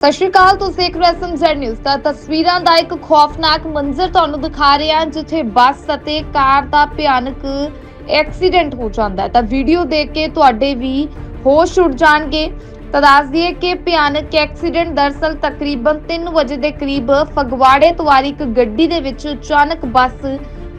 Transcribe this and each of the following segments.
ਸਤਿ ਸ਼੍ਰੀ ਅਕਾਲ, ਤੁਸੀਂ ਦੇਖ ਰਹੇ ਹੋ ਜ਼ੈਡ ਨਿਊਜ਼ ਤਾਂ ਤਸਵੀਰਾਂ ਦਾ ਇੱਕ ਖੌਫਨਾਕ ਮੰਜ਼ਰ ਤੁਹਾਨੂੰ ਦਿਖਾ ਰਹੇ ਹਾਂ, ਜਿੱਥੇ ਬੱਸ ਅਤੇ ਕਾਰ ਦਾ ਭਿਆਨਕ ਐਕਸੀਡੈਂਟ ਹੋ ਜਾਂਦਾ ਹੈ। ਤਾਂ ਵੀਡੀਓ ਦੇਖ ਕੇ ਤੁਹਾਡੇ ਵੀ ਹੋਸ਼ ਉੱਡ ਜਾਣਗੇ। ਤਾਂ ਦੱਸ ਦਈਏ ਕਿ ਭਿਆਨਕ ਐਕਸੀਡੈਂਟ ਦਰਸਲ ਤਕਰੀਬਨ 3 ਵਜੇ ਦੇ ਕਰੀਬ ਫਗਵਾੜੇ ਤੋਂ ਆ ਰਹੀ ਇੱਕ ਗੱਡੀ ਦੇ ਵਿੱਚ ਅਚਾਨਕ ਬੱਸ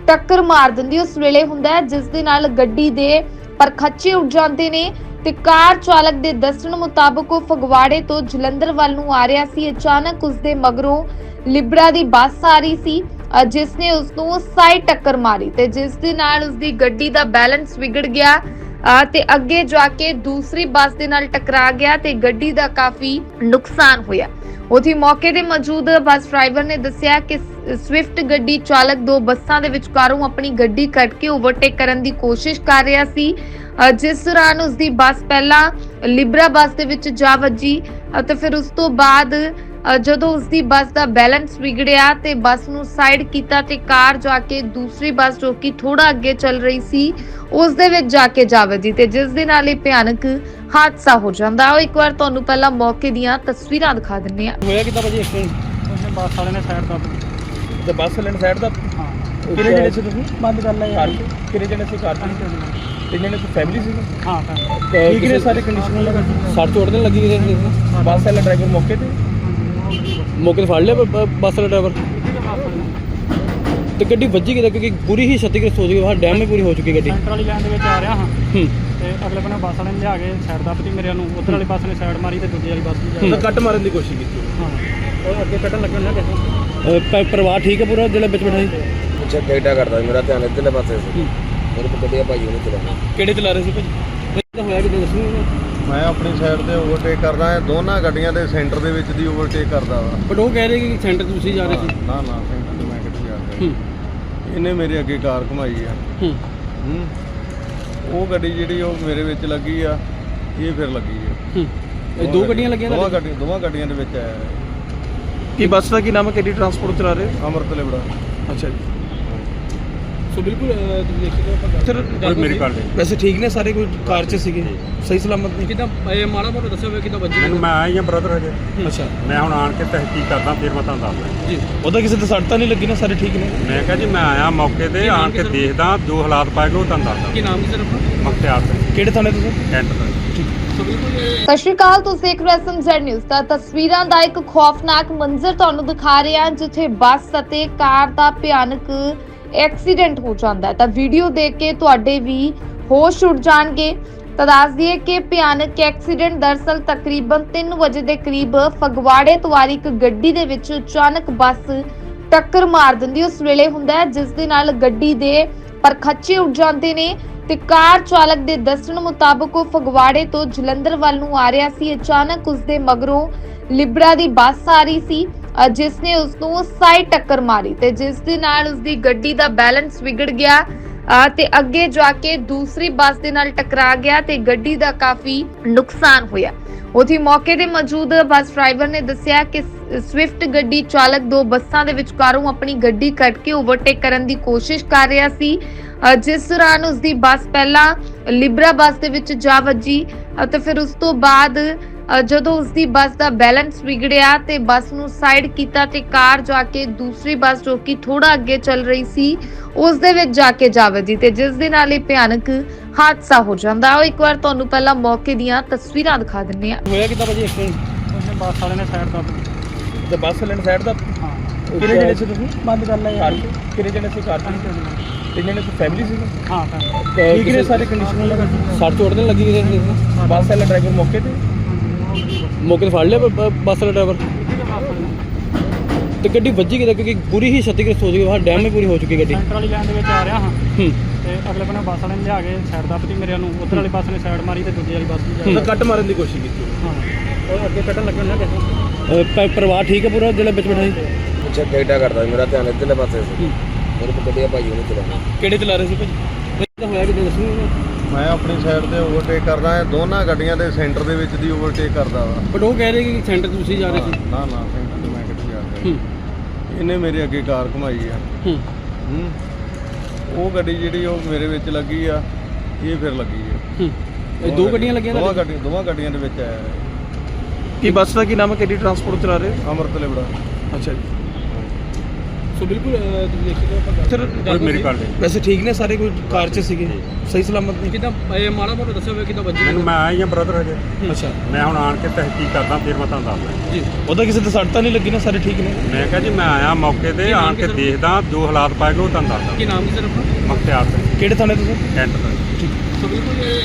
ਟੱਕਰ ਮਾਰ ਦਿੰਦੀ ਉਸ ਵੇਲੇ ਹੁੰਦਾ ਹੈ, ਜਿਸ ਦੇ ਨਾਲ ਗੱਡੀ ਦੇ ਪਰਖੱਚੇ ਉੱਡ ਜਾਂਦੇ ਨੇ। ਤੇ ਕਾਰ ਚਾਲਕ ਦੇ ਦੱਸਣ ਮੁਤਾਬਕ ਉਹ ਫਗਵਾੜੇ ਤੋਂ ਜਲੰਧਰ ਵੱਲ ਨੂੰ ਆ ਰਿਹਾ ਸੀ। ਅਚਾਨਕ ਉਸ ਦੇ ਮਗਰੋਂ ਲਿਬੜਾ ਦੀ ਬੱਸ ਆ ਰਹੀ ਸੀ ਅ, ਜਿਸ ਨੇ ਉਸ ਨੂੰ ਸਾਈਡ ਟੱਕਰ ਮਾਰੀ ਤੇ ਜਿਸ ਦੇ ਨਾਲ ਉਸ ਦੀ ਗੱਡੀ ਦਾ ਬੈਲੈਂਸ ਵਿਗੜ ਗਿਆ। ਅ, ਤੇ ਅੱਗੇ ਜਾ ਕੇ ਦੂਸਰੀ ਬੱਸ ਦੇ ਨਾਲ ਟਕਰਾ ਗਿਆ ਤੇ ਗੱਡੀ ਦਾ ਕਾਫੀ ਨੁਕਸਾਨ ਹੋਇਆ। ਉਥੇ ਮੌਕੇ ਤੇ ਮੌਜੂਦ ਬੱਸ ਡਰਾਈਵਰ ਨੇ ਦੱਸਿਆ ਕਿ ਸਵਿਫਟ ਗੱਡੀ ਚਾਲਕ ਦੋ ਬੱਸਾਂ ਦੇ ਵਿਚਕਾਰੋਂ ਆਪਣੀ ਗੱਡੀ ਕੱਟ ਕੇ ਓਵਰਟੇਕ ਕਰਨ ਦੀ ਕੋਸ਼ਿਸ਼ ਕਰ ਰਿਹਾ ਸੀ। ਅ, ਜਿਸ ਦੌਰਾਨ ਉਸ ਦੀ ਬੱਸ ਪਹਿਲਾਂ ਲਿਬਰਾ ਬੱਸ ਦੇ ਵਿੱਚ ਜਾ ਵੱਜੀ ਅਤੇ ਫਿਰ ਉਸ ਤੋਂ ਬਾਅਦ ਜਦੋਂ ਉਸ ਦੀ ਬੱਸ ਦਾ ਬੈਲੈਂਸ ਵਿਗੜਿਆ ਤੇ ਬੱਸ ਨੂੰ ਸਾਈਡ ਕੀਤਾ ਤੇ ਕਾਰ ਜਾ ਕੇ ਦੂਸਰੀ ਬੱਸ ਜੋ ਕਿ ਥੋੜਾ ਅੱਗੇ ਚੱਲ ਰਹੀ ਸੀ ਉਸ ਦੇ ਵਿੱਚ ਜਾ ਕੇ ਜਾ ਵੱਜੀ ਤੇ ਜਿਸ ਦੇ ਨਾਲ ਇਹ ਭਿਆਨਕ ਹਾਦਸਾ ਹੋ ਜਾਂਦਾ। ਉਹ ਇੱਕ ਵਾਰ ਤੁਹਾਨੂੰ ਪਹਿਲਾਂ ਮੌਕੇ ਦੀਆਂ ਤਸਵੀਰਾਂ ਦਿਖਾ ਦਿੰਨੇ ਆ ਹੋਇਆ ਕਿੱਦਾਂ ਭਾਜੀ ਐਕਸੀਡੈਂਟ ਉਹਨੇ ਬੱਸ ਵਾਲੇ ਨੇ ਸਾਈਡ ਕਰ ਤੇ ਬੱਸ ਲੈਣ ਸਾਈਡ ਦਾ ਹਾਂ। ਕਿੰਨੇ ਜਣੇ ਸੀ ਤੁਸੀਂ? ਬੰਦ ਕਰ ਲਿਆ ਕਾਰ ਯਾਰ? ਕਿੰਨੇ ਜਣੇ ਸੀ ਕਾਰ 'ਚ? ਤਿੰਨ ਜਣੇ ਸੀ ਫੈਮਿਲੀ ਸੀ ਹਾਂ ਤਾਂ ਠੀਕ ਨੇ ਸਾਰੇ ਕੰਡੀਸ਼ਨ ਸੱਟ ਚੋਟ ਨਹੀਂ ਲੱਗੀ ਕਿਸੇ ਨੂੰ? ਬੱਸ ਵਾਲਾ ਡਰਾਈਵਰ ਮੌਕੇ ਤੇ? ਮੌਕੇ ਤੇ ਫੜ ਲਿਆ ਬ- ਬ- ਬੱਸ ਵਾਲਾ ਡਰਾਈਵਰ ਤੇ ਗੱਡੀ ਵੱਜੀ ਕਿਤੇ? ਕਿਉਂਕਿ ਪੂਰੀ ਹੀ ਛਤੀਗ੍ਰਸਤ ਹੋ ਚੁੱਕੀ ਹੈ ਡੈਮ ਹੀ ਪੂਰੀ ਹੋ ਚੁੱਕੀ ਗੱਡੀ। ਸੈਂਟਰ ਵਾਲੀ ਲਾਈਨ ਦੇ ਵਿੱਚ ਆ ਰਿਹਾ ਹਾਂ। ਹੂੰ। ਤੇ ਅਗਲੇ ਬੰਨੇ ਬੱਸ ਵਾਲੇ ਨੇ ਲਿਆ ਕੇ ਸਾਈਡ ਦੱਬਤੀ ਮੇਰੇ ਨੂੰ। ਉਧਰ ਵਾਲੀ ਬੱਸ ਨੇ ਸਾਈਡ ਮਾਰੀ ਤੇ ਦੂਜੀ ਵਾਲੀ ਬੱਸ ਵੀ ਜਾ ਰਹੀ ਕੱਟ ਮਾਰਨ ਦੀ ਕੋਸ਼ਿਸ਼ ਕੀਤੀ। ਹਾਂ। ਉਹ ਅੱਗੇ ਕੱਢਣ ਲੱਗੇ ਨਾ ਕਿਸੇ ਅਹ ਪ- ਪਰਿਵਾਰ ਠੀਕ ਹੈ ਪੂਰਾ ਜਿਹੜਾ ਵਿੱਚ ਬੈਠਾ ਸੀ? ਅੱਛਾ ਟਿਕਟਾ ਕਰਦਾ ਸੀ, ਮੇਰਾ ਧਿਆਨ ਇੱਧਰਲੇ ਪਾਸੇ ਸੀ। ਮੇਰੇ ਕੋਲ ਗੱਡੀਆਂ ਭਾਈ ਉਹਨੇ ਚਲਾਉਣਾ ਕਿਹੜੇ ਚਲਾ ਰਹੇ ਸੀ ਭਾਜੀ? ਭਾਜੀ ਤਾਂ ਹੋਇਆ ਕਿਤੇ ਦੱਸੋ ਮੈਂ ਆਪਣੀ ਸਾਈਡ ਤੇ ਓਵਰਟੇਕ ਕਰਦਾ ਹਾਂ ਦੋਨਾਂ ਗੱਡੀਆਂ ਦੇ ਸੈਂਟਰ ਦੇ ਵਿੱਚ ਦੀ ਓਵਰਟੇਕ ਕਰਦਾ ਵਾ। ਬਟ ਉਹ ਕਹਿ ਰਹੇ ਕਿ ਸੈਂਟਰ ਤੁਸੀਂ ਜਾ ਰਹੇ ਸੀ। ਨਾ ਨਾ ਸੈਂਟਰ ਤੇ ਮੈਂ ਕਿੱਥੇ ਜਾ ਰਿਹਾ। ਹੂੰ। ਇਹਨੇ ਮੇਰੇ ਅੱਗੇ ਕਾਰ ਘੁਮਾਈ ਆ। ਹੂੰ। ਹੂੰ। ਉਹ ਗੱਡੀ ਜਿਹੜੀ ਉਹ ਮੇਰੇ ਵਿੱਚ ਲੱਗੀ ਆ ਇਹ ਫਿਰ ਲੱਗੀ ਆ। ਹੂੰ। ਇਹ ਦੋ ਗੱਡੀਆਂ ਲੱਗੀਆਂ ਦੋਵਾਂ? ਗੱਡੀਆਂ ਦੋਵਾਂ ਗੱਡੀਆਂ ਦੇ ਵਿੱਚ ਆਇਆ। ਕੀ ਬੱਸ ਦਾ ਕੀ ਨਾਮ ਹੈ? ਕਿਹੜੀ ਟਰਾਂਸਪੋਰਟ ਚਲਾ ਰਹੇ ਅੰਮ੍ਰਿਤ ਲਿਬੜਾ। ਅੱਛਾ ਜੀ। ਸੋ ਬਿਲਕੁਲ ਅਹ, ਤੁਸੀਂ ਦੇਖ ਸਕਦੇ ਹੋ ਸਰ ਮੇਰੇ ਘਰ ਦੇ ਵੈਸੇ ਠੀਕ ਨੇ ਸਾਰੇ ਕੋਈ ਕਾਰ 'ਚ ਸੀਗੇ? ਸਹੀ ਸਲਾਮਤ ਨੇ? ਕਿਦਾਂ ਇਹ ਮਾੜਾ ਮੋਟਾ ਦੱਸਿਆ ਹੋਵੇ ਕਿਦਾਂ ਵੱਜੀ? ਮੈਨੂੰ ਮੈਂ ਆਈ ਹਾਂ ਬ੍ਰਦਰ ਹਜੇ ਅੱਛਾ। ਮੈਂ ਹੁਣ ਆਣ ਕੇ ਤਹਿਕੀਕ ਕਰਦਾ ਫਿਰ ਮੈਂ ਤੁਹਾਨੂੰ ਦੱਸਦਾ ਜੀ। ਉਹਦਾ ਕਿਸੇ ਤੇ ਸੱਟ ਤਾਂ ਨਹੀਂ ਲੱਗੀ ਨਾ? ਸਾਰੇ ਠੀਕ ਨੇ? ਮੈਂ ਕਿਹਾ ਜੀ ਮੈਂ ਆਇਆ ਮੌਕੇ ਤੇ ਆਣ ਕੇ? ਦੇਖਦਾ ਜੋ ਹਾਲਾਤ ਪਾਏਗਾ ਉਹ ਤੁਹਾਨੂੰ ਦੱਸਦਾ ਕੀ ਨਾਮ ਕੀ ਸਰ ਆਪਣਾ? ਮਖਤਿਆਰ ਸਿੰਘ ਕਿਹੜੇ ਥਾਣੇ ਤੁਸੀਂ ਕੈਂਟ ਦਾ ਸੋ ਬਿਲਕੁਲ ਇਹ ਸਤਿ ਸ਼੍ਰੀ ਅਕਾਲ ਤੁਸੀਂ ਦੇਖ ਰਹੇ ਹੋ ਜ਼ੈਡ ਨਿਊਜ਼। ਤਾਂ ਤਸਵੀਰਾਂ ਦਾ ਇੱਕ ਖੌਫਨਾਕ ਮੰਜ਼ਰ ਤੁਹਾਨੂੰ ਦਿਖਾ ਰਹੇ ਹਾਂ ਜਿੱਥੇ ਬੱਸ ਅਤੇ ਕਾਰ ਦਾ ਭਿਆਨਕ ਐਕਸੀਡੈਂਟ ਹੋ ਜਾਂਦਾ ਹੈ। ਤਾਂ ਵੀਡੀਓ ਦੇਖ ਕੇ ਤੁਹਾਡੇ ਵੀ ਹੋਸ਼ ਉੱਡ ਜਾਣਗੇ। ਤਾਂ ਦੱਸ ਦਈਏ ਕਿ ਭਿਆਨਕ ਐਕਸੀਡੈਂਟ ਦਰਸਲ ਤਕਰੀਬਨ 3 ਵਜੇ ਦੇ ਕਰੀਬ ਫਗਵਾੜੇ ਤੋਂ ਆ ਰਹੀ ਇੱਕ ਗੱਡੀ ਦੇ ਵਿੱਚ ਅਚਾਨਕ ਬੱਸ ਟੱਕਰ ਮਾਰ ਦਿੰਦੀ ਉਸ ਵੇਲੇ ਹੁੰਦਾ ਹੈ ਜਿਸ ਦੇ ਨਾਲ ਗੱਡੀ ਦੇ ਪਰਖੱਚੇ ਉੱਡ ਜਾਂਦੇ ਨੇ ਤੇ ਕਾਰ ਚਾਲਕ ਦੇ ਦੱਸਣ ਮੁਤਾਬਕ ਉਹ ਫਗਵਾੜੇ ਤੋਂ ਜਲੰਧਰ ਵੱਲ ਨੂੰ ਆ ਰਿਹਾ ਸੀ। ਅਚਾਨਕ ਉਸ ਦੇ ਮਗਰੋਂ ਲਿਬੜਾ ਦੀ ਬੱਸ ਆ ਰਹੀ ਸੀ। ਜਿਸ ਨੇ ਉਸ ਨੂੰ ਸਾਈਡ ਟੱਕਰ ਮਾਰੀ ਤੇ ਜਿਸ ਦੇ ਨਾਲ ਉਸ ਦੀ ਗੱਡੀ ਦਾ ਬੈਲੈਂਸ ਵਿਗੜ ਗਿਆ ਤੇ ਅੱਗੇ ਜਾ ਕੇ ਦੂਸਰੀ ਬੱਸ ਦੇ ਨਾਲ ਟਕਰਾ ਗਿਆ ਤੇ ਗੱਡੀ ਦਾ ਕਾਫੀ ਨੁਕਸਾਨ ਹੋਇਆ। ਉਥੇ ਮੌਕੇ ਤੇ ਮੌਜੂਦ ਬੱਸ ਡਰਾਈਵਰ ਨੇ ਦੱਸਿਆ ਕਿ ਸਵਿਫਟ ਗੱਡੀ ਚਾਲਕ ਦੋ ਬੱਸਾਂ ਦੇ ਵਿਚਕਾਰੋਂ ਆਪਣੀ ਗੱਡੀ ਕੱਟ ਕੇ ਓਵਰਟੇਕ ਕਰਨ ਦੀ ਕੋਸ਼ਿਸ਼ ਕਰ ਰਿਹਾ ਸੀ। ਜਿਸ ਦੌਰਾਨ ਉਸ ਦੀ ਬੱਸ ਪਹਿਲਾਂ ਲਿਬਰਾ ਬੱਸ ਦੇ ਵਿੱਚ ਜਾ ਵੱਜੀ ਅਤੇ ਫਿਰ ਉਸ ਤੋਂ ਬਾਅਦ ਜਦੋਂ ਉਸ ਦੀ ਬੱਸ ਦਾ ਬੈਲੈਂਸ ਵਿਗੜਿਆ ਤੇ ਬੱਸ ਨੂੰ ਸਾਈਡ ਕੀਤਾ ਤੇ ਕਾਰ ਜਾ ਕੇ ਦੂਸਰੀ ਬੱਸ ਜੋ ਕਿ ਥੋੜਾ ਅੱਗੇ ਚੱਲ ਰਹੀ ਸੀ ਉਸ ਦੇ ਵਿੱਚ ਜਾ ਕੇ ਜਾ ਵੱਜੀ ਤੇ ਜਿਸ ਦੇ ਨਾਲ ਇਹ ਭਿਆਨਕ ਹਾਦਸਾ ਹੋ ਜਾਂਦਾ। ਉਹ ਇੱਕ ਵਾਰ ਤੁਹਾਨੂੰ ਪਹਿਲਾਂ ਮੌਕੇ ਦੀਆਂ ਤਸਵੀਰਾਂ ਦਿਖਾ ਦਿੰਨੇ ਆ ਹੋਇਆ ਕਿਦਾਂ ਭਾਜੀ ਐਕਸੀਡੈਂਟ ਉਹਨੇ ਬੱਸ ਵਾਲੇ ਨੇ ਸਾਈਡ ਕਰ ਤੇ ਬੱਸ ਲੈਣ ਸਾਈਡ ਦਾ ਹਾਂ। ਕਿੰਨੇ ਜਣੇ ਸੀ ਤੁਸੀਂ? ਬੰਦ ਕਰ ਲਿਆ ਕਾਰ? ਕਿੰਨੇ ਜਣੇ ਸੀ ਕਾਰ? ਤਿੰਨ ਜਣੇ ਸੀ ਫੈਮਿਲੀ ਸੀ ਹਾਂ ਤਾਂ ਠੀਕ ਨੇ ਸਾਰੇ ਕੰਡੀਸ਼ਨ ਸੱਟ ਚੋਟ ਨਹੀਂ ਲੱਗੀ ਕਿਸੇ ਨੂੰ ਬੱਸ ਵਾਲਾ ਡਰਾਈਵਰ ਮੌਕੇ ਤੇ? ਮੌਕੇ ਤੇ ਫੜ ਲਿਆ ਬ- ਬ- ਬੱਸ ਵਾਲਾ ਡਰਾਈਵਰ ਤੇ ਗੱਡੀ ਵੱਜੀ ਕਿਤੇ? ਕਿਉਂਕਿ ਪੂਰੀ ਹੀ ਛਤੀਗ੍ਰਸਤ ਹੋ ਚੁੱਕੀ ਹੈ। ਡੈਮ ਹੀ ਪੂਰੀ ਹੋ ਚੁੱਕੀ ਗੱਡੀ। ਸੈਂਟਰ ਵਾਲੀ ਲਾਈਨ ਦੇ ਵਿੱਚ ਆ ਰਿਹਾ ਹਾਂ। ਹੂੰ। ਤੇ ਅਗਲੇ ਬੰਨੇ ਬੱਸ ਵਾਲੇ ਨੇ ਲਿਆ ਕੇ ਸਾਈਡ ਦੱਬਤੀ ਮੇਰੇ ਨੂੰ। ਉਧਰ ਵਾਲੀ ਬੱਸ ਨੇ ਸਾਈਡ ਮਾਰੀ ਤੇ ਦੂਜੀ ਵਾਲੀ ਬੱਸ ਵੀ ਜਾ ਰਹੀ ਕੱਟ ਮਾਰਨ ਦੀ ਕੋਸ਼ਿਸ਼ ਕੀਤੀ ਹਾਂ। ਉਹ ਅੱਗੇ ਕੱਢਣ ਲੱਗੇ ਨਾ ਕਿਸੇ ਅਹ ਪ- ਪਰਿਵਾਰ ਠੀਕ ਹੈ ਪੂਰਾ ਜਿਹੜਾ ਵਿੱਚ ਬੈਠਾ ਸੀ? ਅੱਛਾ ਟਿਕਟਾ ਕਰਦਾ ਸੀ, ਮੇਰਾ ਧਿਆਨ ਇੱਧਰਲੇ ਪਾਸੇ ਸੀ। ਮੇਰੇ ਕੋਲ ਗੱਡੀਆਂ ਭਾਈ ਉਹਨੇ ਚਲਾਉਣਾ ਕਿਹੜੇ ਚਲਾ ਰਹੇ ਸੀ ਭਾਜੀ? ਭਾਜੀ ਤਾਂ ਹੋਇਆ ਕਿਤੇ ਦੱਸੋ ਮੈਂ ਆਪਣੀ ਸਾਈਡ ਤੇ ਓਵਰਟੇਕ ਕਰਦਾ ਹਾਂ ਦੋਨਾਂ ਗੱਡੀਆਂ ਦੇ ਸੈਂਟਰ ਦੇ ਵਿੱਚ ਦੀ ਓਵਰਟੇਕ ਕਰਦਾ ਵਾ। ਬਟ ਉਹ ਕਹਿ ਰਹੇ ਕਿ ਸੈਂਟਰ ਤੁਸੀਂ ਜਾ ਰਹੇ ਸੀ? ਨਾ ਨਾ ਸੈਂਟਰ ਤੇ ਮੈਂ ਕਿੱਥੇ ਜਾ ਰਿਹਾ। ਹੂੰ। ਇਹਨੇ ਮੇਰੇ ਅੱਗੇ ਕਾਰ ਘੁਮਾਈ ਆ। ਹੂੰ। ਹੂੰ। ਉਹ ਗੱਡੀ ਜਿਹੜੀ ਉਹ ਮੇਰੇ ਵਿੱਚ ਲੱਗੀ ਆ ਇਹ ਫਿਰ ਲੱਗੀ ਆ। ਹੂੰ। ਇਹ ਦੋ ਗੱਡੀਆਂ ਲੱਗੀਆਂ ਦੋਵਾਂ? ਗੱਡੀਆਂ ਦੋਵਾਂ ਗੱਡੀਆਂ ਦੇ ਵਿੱਚ ਆਇਆ। ਕੀ ਬੱਸ ਦਾ ਕੀ ਨਾਮ ਹੈ? ਕਿਹੜੀ ਟਰਾਂਸਪੋਰਟ ਚਲਾ ਰਹੇ ਅਮਰਤ ਲਿਬੜਾ ਅੱਛਾ ਜੀ। ਸੋ ਬਿਲਕੁਲ ਅਹ, ਤੁਸੀਂ ਸਰ ਮੇਰੀ ਵੈਸੇ ਠੀਕ ਨੇ ਸਾਰੇ ਕੋਈ ਕਾਰ 'ਚ ਸੀਗੇ? ਸਹੀ ਸਲਾਮਤ ਨੇ? ਕਿਦਾਂ ਇਹ ਮਾੜਾ ਮੋਟਾ ਦੱਸਿਆ ਹੋਵੇ ਕਿਦਾਂ ਵੱਜੀ? ਮੈਨੂੰ ਮੈਂ ਆਇਆ ਹੀ ਆ ਬ੍ਰਦਰ ਹਜੇ ਅੱਛਾ। ਮੈਂ ਹੁਣ ਆਣ ਕੇ ਤਹਿਕੀਕ ਕਰਦਾ ਫਿਰ ਮੈਂ ਤੁਹਾਨੂੰ ਦੱਸਦਾ। ਜੀ। ਉਹਦਾ ਕਿਸੇ ਤੇ ਸੱਟ ਤਾਂ ਨਹੀਂ ਲੱਗੀ ਨਾ ਸਾਰੇ ਠੀਕ ਨੇ? ਮੈਂ ਕਿਹਾ ਜੀ ਮੈਂ ਆਇਆ ਮੌਕੇ ਤੇ ਆਣ ਕੇ ਦੇਖਦਾ ਜੋ ਹਾਲਾਤ ਪਾਏਗਾ ਉਹ ਤੁਹਾਨੂੰ ਦੱਸਦਾ। ਕੀ ਨਾਮ ਕੀ ਸਰ ਆਪਣਾ? ਮਖਤਿਆਰ ਸਿੰਘ। ਕਿਹੜੇ ਥਾਣੇ ਤੁਸੀਂ ਕੈਂਟ ਦਾ ਸੋ ਬਿਲਕੁਲ ਇਹ